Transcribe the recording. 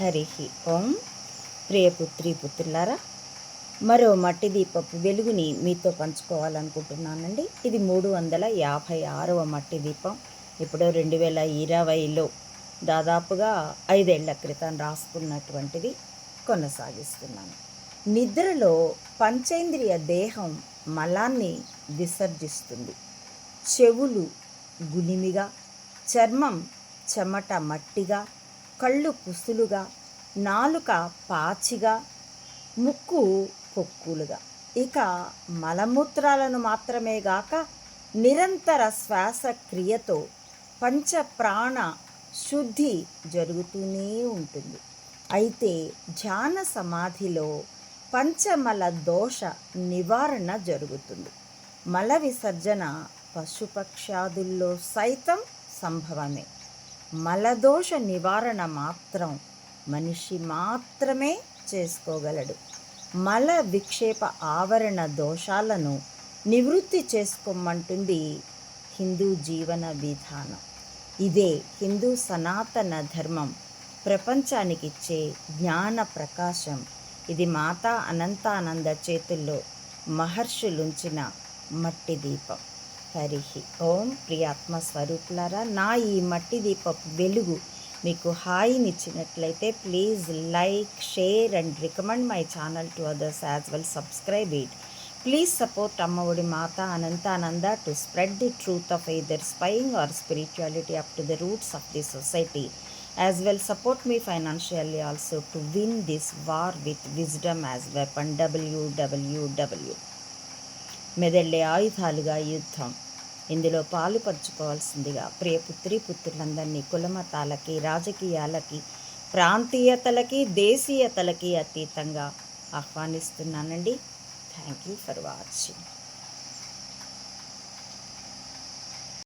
హరి ఓం. ప్రియపుత్రి పుత్రులారా మరో మట్టి దీపపు వెలుగుని మీతో పంచుకోవాలనుకుంటున్నానండి. ఇది మూడు వందల యాభై ఆరవ మట్టి దీపం. ఇప్పుడు రెండు వేల ఇరవైలో దాదాపుగా ఐదేళ్ళ క్రితం రాసుకున్నటువంటిది కొనసాగిస్తున్నాను. నిద్రలో పంచేంద్రియ దేహం మలాన్ని విసర్జిస్తుంది. చెవులు గులిమిగా చర్మం చెమట మట్టిగా కళ్ళు కుసులుగా నాలుక పాచిగా ముక్కు పొక్కులుగా. ఇక మలమూత్రాలను మాత్రమే గాక నిరంతర శ్వాసక్రియతో పంచప్రాణ శుద్ధి జరుగుతూనే ఉంటుంది. అయితే ధ్యాన సమాధిలో పంచమల దోష నివారణ జరుగుతుంది. మల విసర్జన పశుపక్షాదుల్లో సైతం సంభవమే. మలదోష నివారణ మాత్రం మనిషి మాత్రమే చేసుకోగలడు. మల విక్షేప ఆవరణ దోషాలను నివృత్తి చేసుకోమంటుంది హిందూ జీవన విధానం. ఇదే హిందూ సనాతన ధర్మం. ప్రపంచానికిచ్చే జ్ఞాన ప్రకాశం. ఇది మాతా అనంతానంద చేతుల్లో మహర్షులుంచిన మట్టి దీపం. హరి ఓం ప్రియాత్మ స్వరూపులారా నా ఈ మట్టి దీపపు వెలుగు మీకు హాయినిచ్చినట్లయితే please like share and recommend my channel to others as well subscribe it. Please support Ammaodi Mata Anantananda to spread the truth of either spying or spirituality up to the roots of the society. As well support me financially also to win this war with wisdom as weapon డబ్ల్యూడబ్ల్యూడబ్ల్యూ మెదళ్ళే ఆయుధాలుగా యుద్ధం. ఇందులో పాలుపరుచుకోవాల్సిందిగా ప్రియ పుత్రి పుత్రులందరినీ కులమతాలకి రాజకీయాలకి ప్రాంతీయతలకి దేశీయతలకి అతీతంగా ఆహ్వానిస్తున్నానండి. Thank you for watching